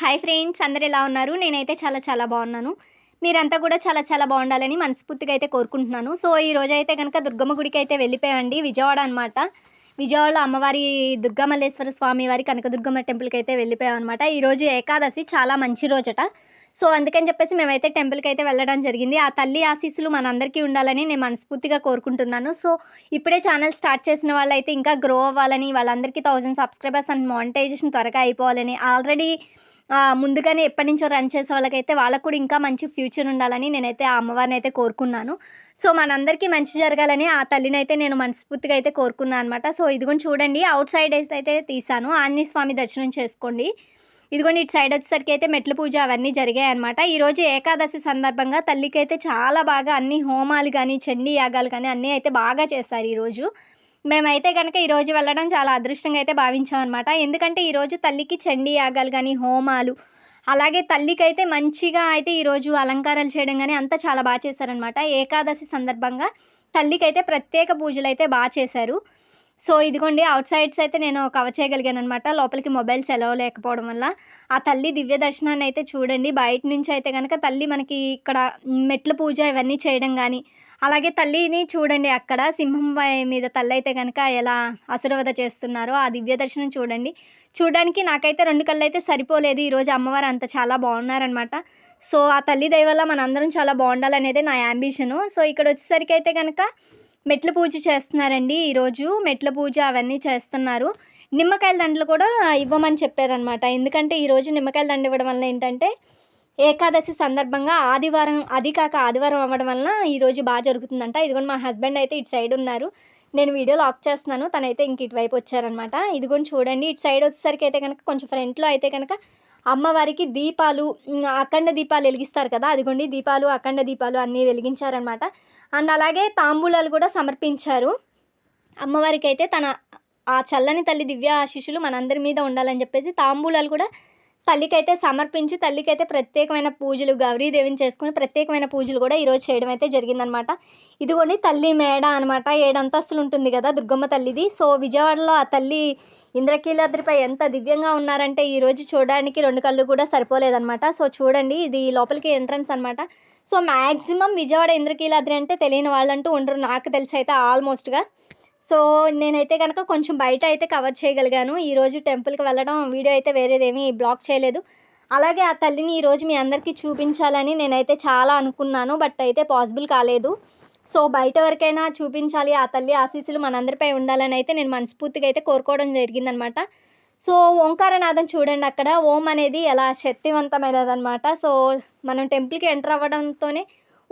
Hi friends అందరు ఎలా ఉన్నారు? నేనైతే చాలా చాలా బాగున్నాను. మీరంతా కూడా చాలా చాలా బాగుండాలని మనస్ఫూర్తిగా అయితే కోరుకుంటున్నాను. సో ఈ రోజు అయితే కనుక దుర్గమ్మ గుడికి అయితే వెళ్ళిపోయామండి. విజయవాడ అనమాట విజయవాడలో అమ్మవారి దుర్గామల్లేశ్వర స్వామి వారి కనకదుర్గమ్మ టెంపుల్కి అయితే వెళ్ళిపోయాం అనమాట ఈరోజు ఏకాదశి చాలా మంచి రోజట. సో అందుకని చెప్పేసి మేమైతే టెంపుల్కి అయితే వెళ్ళడం జరిగింది. ఆ తల్లి ఆశీస్సులు మనందరికీ ఉండాలని నేను మనస్ఫూర్తిగా కోరుకుంటున్నాను. సో ఇప్పుడే ఛానల్ స్టార్ట్ చేసిన వాళ్ళైతే ఇంకా గ్రో అవ్వాలని వాళ్ళందరికీ థౌజండ్ సబ్స్క్రైబర్స్ అండ్ మానిటైజేషన్ త్వరగా అయిపోవాలని ఆల్రెడీ ముందుగానే ఎప్పటి నుంచో రన్ చేసే వాళ్ళకైతే వాళ్ళకు కూడా ఇంకా మంచి ఫ్యూచర్ ఉండాలని నేనైతే ఆ అమ్మవారిని అయితే కోరుకున్నాను. సో మనందరికీ మంచి జరగాలని ఆ తల్లిని అయితే నేను మనస్ఫూర్తిగా అయితే కోరుకున్నాను అనమాట సో ఇదిగోని చూడండి అవుట్ సైడ్ అయితే తీసాను. ఆంజనేయ స్వామి దర్శనం చేసుకోండి. ఇదిగోండి ఇటు సైడ్ వచ్చేసరికి అయితే మెట్ల పూజ అవన్నీ జరిగాయి అనమాట ఈరోజు ఏకాదశి సందర్భంగా తల్లికి అయితే చాలా బాగా అన్ని హోమాలు కానీ చండీ యాగాలు కానీ అన్నీ అయితే బాగా చేస్తారు ఈరోజు మేమైతే కనుక ఈరోజు వెళ్ళడం చాలా అదృష్టంగా అయితే భావించాం అనమాట ఎందుకంటే ఈరోజు తల్లికి చండీ యాగాలు కానీ హోమాలు అలాగే తల్లికి అయితే మంచిగా అయితే ఈరోజు అలంకారాలు చేయడం కానీ అంతా చాలా బాగా చేశారనమాట ఏకాదశి సందర్భంగా తల్లికి అయితే ప్రత్యేక పూజలు అయితే బాగా చేశారు. సో ఇదిగోండి అవుట్ సైడ్స్ అయితే నేను కవర్ చేయగలిగాను అనమాట లోపలికి మొబైల్స్ సెలవు లేకపోవడం వల్ల. ఆ తల్లి దివ్య దర్శనాన్ని అయితే చూడండి. బయట నుంచి అయితే కనుక తల్లి మనకి ఇక్కడ మెట్ల పూజ ఇవన్నీ చేయడం కానీ అలాగే తల్లిని చూడండి అక్కడ. సింహం మీద తల్లి అయితే కనుక ఎలా అసురవద చేస్తున్నారో ఆ దివ్య దర్శనం చూడండి. చూడడానికి నాకైతే రెండు కళ్ళు అయితే సరిపోలేదు. ఈరోజు అమ్మవారు అంత చాలా బాగున్నారనమాట సో ఆ తల్లి దయ వల్ల మనందరం చాలా బాగుండాలనేదే నా యాంబిషను. సో ఇక్కడ వచ్చేసరికి అయితే కనుక మెట్ల పూజ చేస్తున్నారండి. ఈరోజు మెట్ల పూజ అవన్నీ చేస్తున్నారు. నిమ్మకాయల దండలు కూడా ఇవ్వమని చెప్పారనమాట ఎందుకంటే ఈరోజు నిమ్మకాయల దండ ఇవ్వడం వల్ల ఏంటంటే ఏకాదశి సందర్భంగా ఆదివారం అది కాక ఆదివారం అవ్వడం వలన ఈరోజు బాగా జరుగుతుందంట. ఇదిగోండి మా హస్బెండ్ అయితే ఇటు సైడ్ ఉన్నారు. నేను వీడియో లాక్ చేస్తున్నాను. తనైతే ఇంక ఇటువైపు వచ్చారనమాట ఇదిగోండి చూడండి ఇటు సైడ్ వచ్చేసరికి అయితే కనుక కొంచెం ఫ్రంట్లో అయితే కనుక అమ్మవారికి దీపాలు అఖండ దీపాలు వెలిగిస్తారు కదా. అదిగోండి దీపాలు అఖండ దీపాలు అన్నీ వెలిగించారనమాట అండ్ అలాగే తాంబూలాలు కూడా సమర్పించారు. అమ్మవారికి అయితే తన ఆ చల్లని తల్లి దివ్య ఆశీస్సులు మనందరి మీద ఉండాలని చెప్పేసి తాంబూలాలు కూడా తల్లికైతే సమర్పించి తల్లికైతే ప్రత్యేకమైన పూజలు గౌరీదేవిని చేసుకుని ప్రత్యేకమైన పూజలు కూడా ఈరోజు చేయడం అయితే జరిగిందనమాట. ఇదిగోండి తల్లి మేడ అనమాట. ఏడు అంతస్తులు ఉంటుంది కదా దుర్గమ్మ తల్లిది. సో విజయవాడలో ఆ తల్లి ఇంద్రకీలాద్రిపై ఎంత దివ్యంగా ఉన్నారంటే ఈరోజు చూడడానికి రెండు కళ్ళు కూడా సరిపోలేదనమాట. సో చూడండి ఇది లోపలికి ఎంట్రన్స్ అనమాట. సో మ్యాక్సిమం విజయవాడ ఇంద్రకీలాద్రి అంటే తెలియని వాళ్ళంటూ ఉండరు. నాకు తెలిసి అయితే ఆల్మోస్ట్గా. సో నేనైతే కనుక కొంచెం బయట అయితే కవర్ చేయగలిగాను. ఈరోజు టెంపుల్కి వెళ్ళడం వీడియో అయితే వేరేదేమీ బ్లాక్ చేయలేదు. అలాగే ఆ తల్లిని ఈరోజు మీ అందరికీ చూపించాలని నేనైతే చాలా అనుకున్నాను బట్ అయితే పాసిబుల్ కాలేదు. సో బయట వరకైనా చూపించాలి ఆ తల్లి ఆశీస్సులు మనందరిపై ఉండాలని అయితే నేను మనస్ఫూర్తిగా అయితే కోరుకోవడం జరిగిందనమాట. సో ఓంకారనాథం చూడండి అక్కడ. ఓం అనేది ఎలా శక్తివంతమైనది అనమాట సో మనం టెంపుల్కి ఎంటర్ అవ్వడంతోనే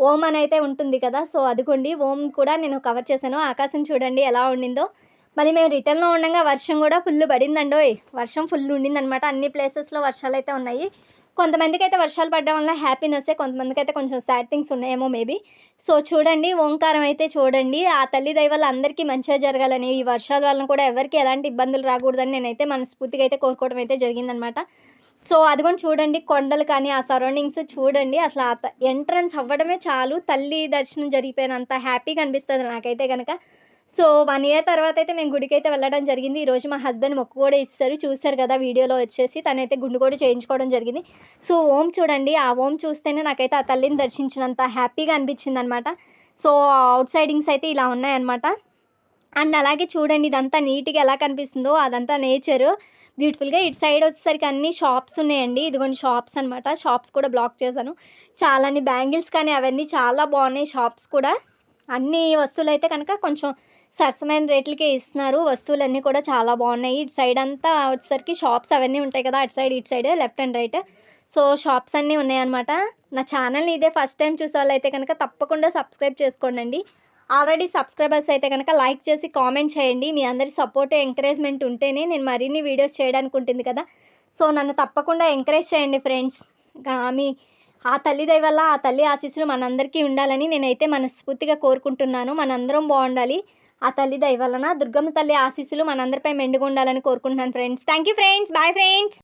ఓం అని అయితే ఉంటుంది కదా సో అదిగోండి ఓం కూడా నేను కవర్ చేశాను. ఆకాశం చూడండి ఎలా ఉండిందో. మళ్ళీ మేము రిటర్న్లో ఉండగా వర్షం కూడా ఫుల్ పడిందండోయ్ వర్షం ఫుల్ ఉండిందనమాట అన్ని ప్లేసెస్లో వర్షాలు అయితే ఉన్నాయి. కొంతమందికి అయితే వర్షాలు పడడం వల్ల హ్యాపీనెస్సే కొంతమందికి అయితే కొంచెం సాడ్ థింగ్స్ ఉన్నాయేమో మేబీ సో చూడండి ఓంకారం అయితే చూడండి. ఆ తల్లి వల్ల అందరికీ మంచిగా జరగాలని ఈ వర్షాల వలన కూడా ఎవరికి ఎలాంటి ఇబ్బందులు రాకూడదని నేనైతే మనస్ఫూర్తిగా అయితే కోరుకోవడం అయితే జరిగిందనమాట సో అది కూడా చూడండి కొండలు కానీ ఆ సరౌండింగ్స్ చూడండి. అసలు ఆ ఎంట్రన్స్ అవ్వడమే చాలు. తల్లి దర్శనం జరిగిపోయినంత హ్యాపీగా అనిపిస్తుంది నాకైతే కనుక సో వన్ ఇయర్ తర్వాత అయితే మేము గుడికి అయితే వెళ్ళడం జరిగింది. ఈరోజు మా హస్బెండ్ మొక్కు కూడా ఇస్తారు చూశారు కదా వీడియోలో వచ్చేసి. తనైతే గుండు కూడా చేయించుకోవడం జరిగింది. సో ఓం చూడండి. ఆ ఓం చూస్తేనే నాకైతే ఆ తల్లిని దర్శించినంత హ్యాపీగా అనిపించింది అనమాట సో అవుట్ సైడింగ్స్ అయితే ఇలా ఉన్నాయన్నమాట. అండ్ అలాగే చూడండి ఇదంతా నీట్గా ఎలా కనిపిస్తుందో అదంతా నేచర్ బ్యూటిఫుల్గా ఇటు సైడ్ వచ్చేసరికి అన్ని షాప్స్ ఉన్నాయండి. ఇదిగోండి షాప్స్ అనమాట షాప్స్ కూడా బ్లాక్ చేశాను. చాలాని బ్యాంగిల్స్ కానీ అవన్నీ చాలా బాగున్నాయి షాప్స్ కూడా. అన్ని వస్తువులు అయితే కనుక కొంచెం సరసమైన రేట్లకే ఇస్తున్నారు. వస్తువులన్నీ కూడా చాలా బాగున్నాయి. ఇటు సైడ్ అంతా వచ్చేసరికి షాప్స్ అవన్నీ ఉంటాయి కదా అటు సైడ్ ఇటు side left and right. So shops అన్నీ ఉన్నాయన్నమాట. నా ఛానల్ని ఇదే ఫస్ట్ టైం చూసే వాళ్ళు అయితే కనుక తప్పకుండా సబ్స్క్రైబ్ చేసుకోండి ఆల్రెడీ సబ్స్క్రైబర్స్ అయితే కనుక లైక్ చేసి కామెంట్ చేయండి. మీ అందరి సపోర్ట్ ఎంకరేజ్మెంట్ ఉంటేనే నేను మరిన్ని వీడియోస్ చేయడానికి ఉంటుంది కదా. సో నన్ను తప్పకుండా ఎంకరేజ్ చేయండి ఫ్రెండ్స్. మీ ఆ తల్లి వల్ల ఆ తల్లి ఆశీస్సులు మనందరికీ ఉండాలని నేనైతే మనస్ఫూర్తిగా కోరుకుంటున్నాను. మనందరం బాగుండాలి. ఆ తల్లి వలన దుర్గమ్మ తల్లి ఆశీస్సులు మనందరిపై మెండుగా ఉండాలని కోరుకుంటున్నాను friends. Thank you friends bye friends